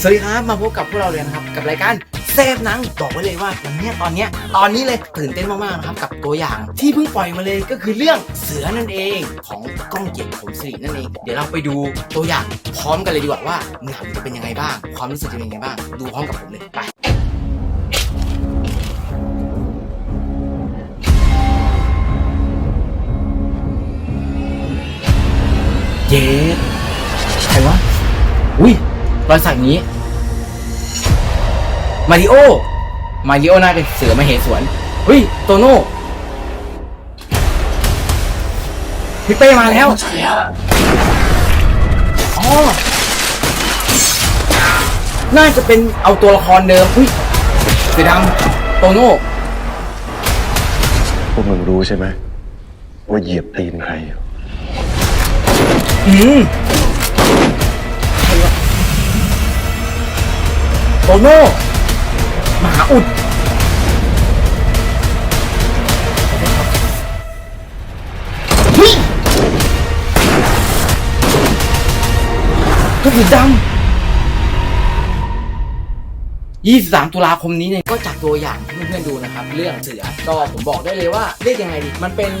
สวัสดีครับ มาพบกับพวกเราเลยนะครับ กับรายการเซฟหนังบอกไว้เลยว่าวันเนี้ยตอนเนี้ยตอนนี้เลยตื่นเต้นมากๆนะครับกับตัวอย่างที่เพิ่งปล่อยมาเลยก็คือเรื่องเสือนั่นเองของก้องเกียรติผมสิรินั่นเองเดี๋ยวเราไปดูตัวอย่างพร้อมกันเลยดีกว่าว่าหนังจะเป็นยังไงบ้าง ความรู้สึกจะเป็นยังไงบ้าง ดูพร้อมกับผมเลยไปเจ๊ใครวะอุ้ย รอยสักอย่างนี้ มาริโอ มาริโอน่าเป็นเสือมาเหสวนเฮ้ย โตโน่พี่เป้มาแล้วอ๋อน่าจะเป็นเอาตัวละครเดิมอุ้ยเสือดำโตโน่พวกมึงรู้ใช่ไหมว่าเหยียบตีนใครอยู่อืม โตโน่มหาอุดเฮ้ยก็สีดำ 23 ตุลาคมนี้เนี่ยก็จากตัวอย่างที่เพื่อนๆดูนะครับ เรื่องเสือก็ผมบอกได้เลยว่าเรียกยังไงดี มันเป็น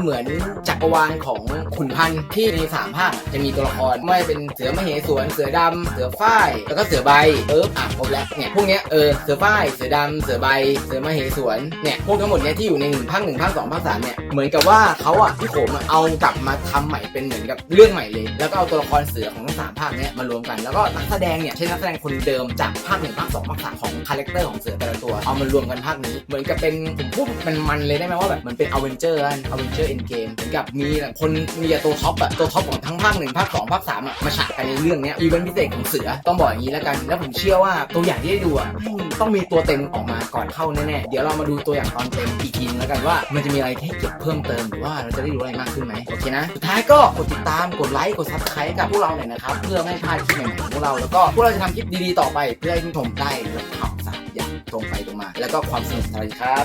เหมือนจักรวาลของขุนพันธ์ที่ในสามภาคจะมีตัวละครไม่เป็นเสือมเหสวนเสือดำเสือฝ้ายแล้วก็เสือใบเอิบอะครบแล้วเนี่ยพวกเนี้ยเออเสือฝ้ายเสือดำเสือใบ เสือมเหสวนเนี่ยพวกทั้งหมดเนี้ยที่อยู่ในหนึ่งภาคหนึ่งภาคสองภาคสามเนี่ยเหมือนกับว่าเขาอะพี่โขมอะเอากลับมาทำใหม่เป็นเหมือนกับเรื่องใหม่เลย แล้วก็เอาตัวละครเสือของทั้งสามภาคเนี้ยมารวมกันแล้วก็นักแสดงเนี่ยใช้นักแสดงคนเดิมจากภาคหนึ่งภาคสองภาคสามของคาแรคเตอร์ของเสือแต่ละตัว เอามารวมกันภาคนี้ เหมือนกับเป็นผมพูดมันมันเลยได้ไหมว่าแบบเหมันเป็นอเวนเจอร์อเวนเจอร์เอ็นเกมเหมือนกับมีแบบคนมีตัวท็อปอะตัวท็อปของทั้งภาคหนึ่งภาคสองภาคสามอะมาฉากกันในเรื่องเนี้ยอีเวนต์พิเศษของเสือต้องบอกอย่างนี้แล้วกัน แล้วผมเชื่อว่าตัวอย่างที่ได้ดูอะแม่งต้องมีตัวเต็มออกมาก่อนเข้าแน่ๆเดี๋ยวเรามาดูตัวอย่างตอนเต็มอีกทีนึงแล้วกันว่า มันจะมีอะไรให้เก็บเพิ่มเติมหรือว่าเราจะได้รู้อะไรมากขึ้นไหมโอเคนะสุดท้ายก็กดติดตามกดไลค์กดซับสไครต์กับพวกเราหน่อยนะครับเพื่อไม่พลาดคลิปใหม่ๆของพวกเราแล้วก็พวกเราจะทำคลิปดีๆต่อไปเพื่อให้คุณผู้ชมได้รับข่าวสารอย่างตรงไปตรงมา แล้วก็ความสนุกสนานครับ